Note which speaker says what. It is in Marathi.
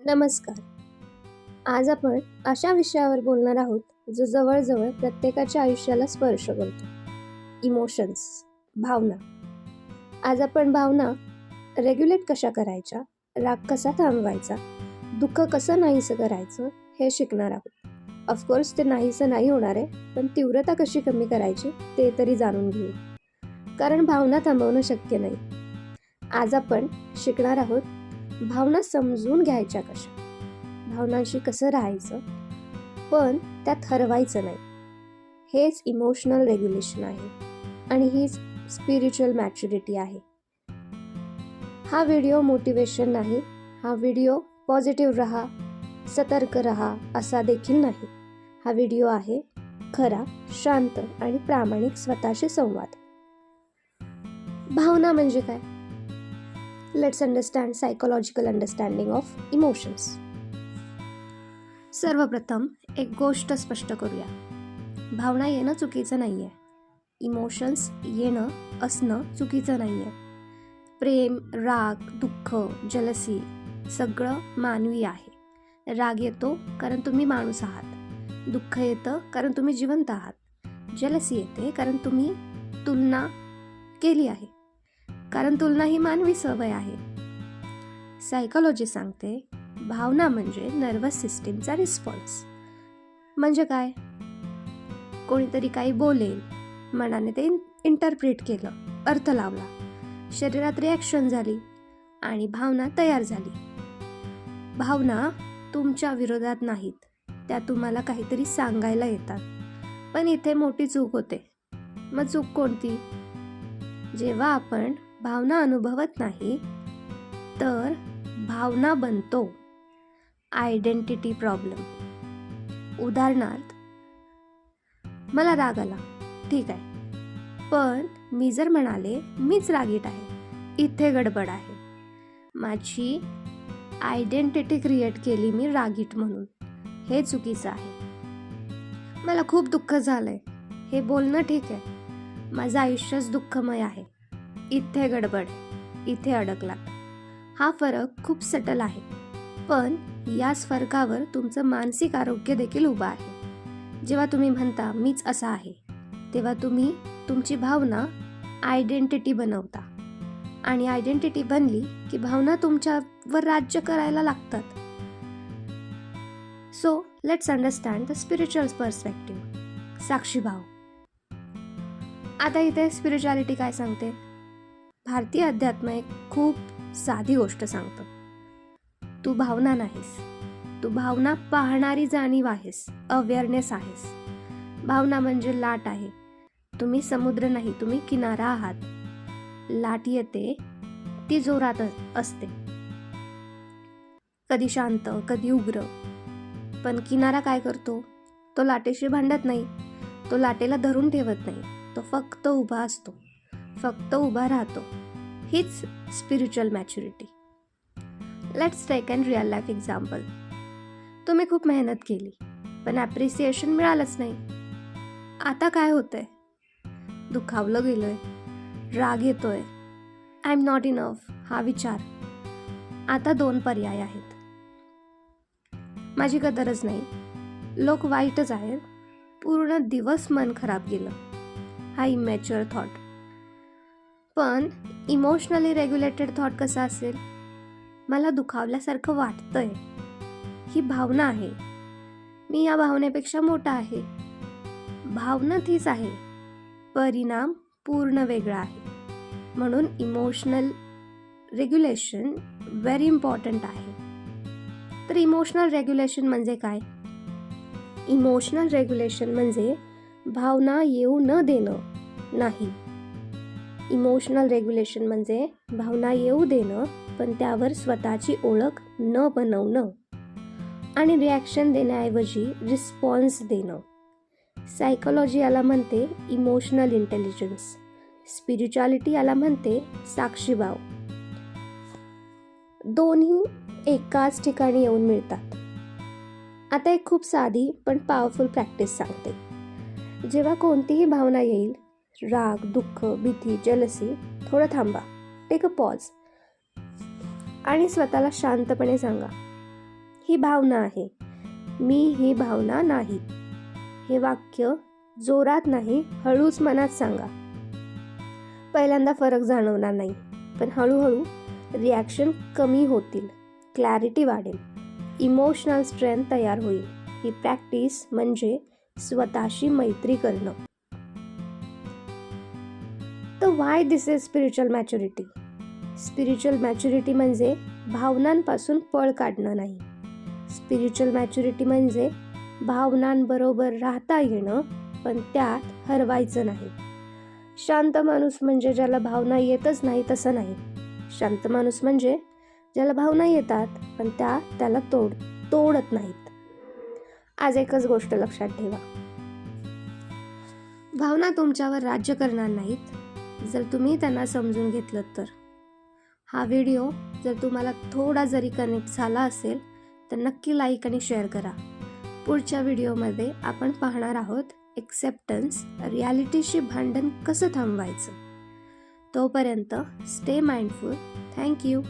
Speaker 1: नमस्कार. आज आपण अशा विषयावर बोलणार आहोत जो जवळजवळ प्रत्येकाच्या आयुष्याला स्पर्श करतो. इमोशन्स भावना. आज आपण भावना रेग्युलेट कशा करायच्या राग कसा थांबवायचा दुःख कसं नाहीसं करायचं हे शिकणार आहोत. ऑफकोर्स ते नाहीसं नाही होणार आहे पण तीव्रता कशी कमी करायची ते तरी जाणून घेऊ. कारण भावना थांबवणं शक्य नाही. आज आपण शिकणार आहोत भावना समजून घ्यायच्या कशा? भावनांशी कसं राहायचं? पण त्यात हरवायचं नाही. हेच इमोशनल रेग्युलेशन आहे आणि हीच स्पिरिच्युअल मॅच्युरिटी आहे. हा व्हिडिओ मोटिवेशन नाही हा व्हिडिओ पॉझिटिव्ह रहा सतर्क रहा असा देखील नाही. हा व्हिडिओ आहे खरा शांत आणि प्रामाणिक स्वतःशी संवाद. भावना म्हणजे काय? Let's understand psychological understanding of emotions सर्वप्रथम एक गोष्ट स्पष्ट करूया. भावना येणं चुकीचं नाही आहे इमोशन्स येणं असणं चुकीचं नाही आहे प्रेम राग दुःख जलसी सगळं मानवी आहे. राग येतो कारण तुम्ही माणूस आहात. दुःख येतं कारण तुम्ही जिवंत आहात. जलसी येते कारण तुम्ही तुलना केली आहे. कारण तुलना ही मानवी सवय आहे. सायकोलॉजी सांगते भावना म्हणजे नर्वस सिस्टीमचा रिस्पॉन्स म्हणजे काय? कोणीतरी काही बोलेल मनाने ते इंटरप्रिट केलं अर्थ लावला. शरीरात रिॲक्शन झाली आणि भावना तयार झाली. भावना तुमच्या विरोधात नाहीत त्या तुम्हाला काहीतरी सांगायला येतात. पण इथे मोठी चूक होते. मग चूक कोणती? जेव्हा आपण भावना अनुभवत नाही तर भावना बनतो. आयडेंटिटी प्रॉब्लेम उदाहरणार्थ मला राग आला. ठीक आहे. पण मी जर म्हणाले मीच रागीट आहे. इथे गडबड आहे. माझी आयडेंटिटी क्रिएट केली मी रागीट म्हणून. हे चुकीचं आहे. मला खूप दुःख झालंय. हे बोलणं ठीक आहे. माझं आयुष्यच दुःखमय आहे. इथे गडबड इथे अडकला. हा फरक खूप सटल आहे. पण याच फरकावर तुमचं मानसिक आरोग्य देखील उभं आहे. जेव्हा तुम्ही म्हणता मीच असा आहे तेव्हा तुम्ही तुमची भावना आयडेंटिटी बनवता. आणि आयडेंटिटी बनली की भावना तुमच्यावर राज्य करायला लागतात. So let's understand the spiritual perspective साक्षीभाव आता इथे स्पिरिच्युअलिटी काय सांगते? भारतीय अध्यात्म एक खूप साधी गोष्ट सांगतं. तू भावना नाहीस. तू भावना पाहणारी जाणीव आहेस. अवेअरनेस आहेस. भावना म्हणजे लाट आहे. तुम्ही समुद्र नाही तुम्ही किनारा आहात. लाट येते ती जोरात असते. कधी शांत कधी उग्र. पण किनारा काय करतो? तो लाटेशी भांडत नाही. तो लाटेला धरून ठेवत नाही. तो फक्त उभा असतो. फक्त उभा राहतो. हीच spiritual maturity let's take and real life example तुम्ही खूप मेहनत केली पण ॲप्रिसिएशन मिळालंच नाही. आता काय होतंय? दुखावलं गेलोय राग येतो आहे आय एम नॉट इनफ हा विचार. आता दोन पर्याय आहेत. माझी कदरच नाही. लोक वाईटच आहेत. पूर्ण दिवस मन खराब गेलं हा इमॅच्युअर थॉट पण इमोशनली रेग्युलेटेड थॉट कसा असेल? मला दुखावल्यासारखं वाटतंय. ही भावना आहे. मी या भावनेपेक्षा मोठा आहे. भावना तीच आहे. परिणाम पूर्ण वेगळा आहे. म्हणून इमोशनल रेग्युलेशन व्हेरी इम्पॉर्टंट आहे. तर इमोशनल रेग्युलेशन म्हणजे काय? इमोशनल रेग्युलेशन म्हणजे भावना येऊ न देणं नाही. इमोशनल रेग्युलेशन म्हणजे भावना येऊ देणं पण त्यावर स्वतःची ओळख न बनवणं. आणि रिॲक्शन देण्याऐवजी रिस्पॉन्स देणं. सायकोलॉजी याला म्हणते इमोशनल इंटेलिजन्स स्पिरिच्युअलिटी याला म्हणते साक्षीभाव. दोन्ही एकाच ठिकाणी येऊन मिळतात. आता एक खूप साधी पण पॉवरफुल प्रॅक्टिस सांगते. जेव्हा कोणतीही भावना येईल राग दुःख भीती जलसी थोडं थांबा. टेक अ पॉज आणि स्वतःला शांतपणे सांगा ही भावना आहे. मी ही भावना नाही. हे वाक्य जोरात नाही हळूच मनात सांगा. पहिल्यांदा फरक जाणवणार नाही पण हळूहळू रिॲक्शन कमी होतील क्लॅरिटी वाढेल. इमोशनल स्ट्रेंथ तयार होईल. ही प्रॅक्टिस म्हणजे स्वतःशी मैत्री करणं. तर why this is spiritual maturity spiritual maturity म्हणजे भावनांपासून पळ काढणं नाही. स्पिरिच्युअल मॅच्युरिटी म्हणजे भावनांबरोबर राहता येणं पण त्यात हरवायचं नाही. शांत माणूस म्हणजे ज्याला भावना येतच नाही तसं नाही. शांत माणूस म्हणजे ज्याला भावना येतात पण त्या त्याला तोड तोडत नाहीत. आज एकच गोष्ट लक्षात ठेवा. भावना तुमच्यावर राज्य करणार नाहीत जर तुम्ही त्यांना समजून घेतलं तर. हा व्हिडिओ जर तुम्हाला थोडा जरी कनेक्ट झाला असेल तर नक्की लाईक आणि शेअर करा. पुढच्या व्हिडिओमध्ये आपण पाहणार आहोत एक्सेप्टन्स रियालिटीशी भांडण कसं थांबवायचं? तोपर्यंत स्टे माइंडफुल थँक्यू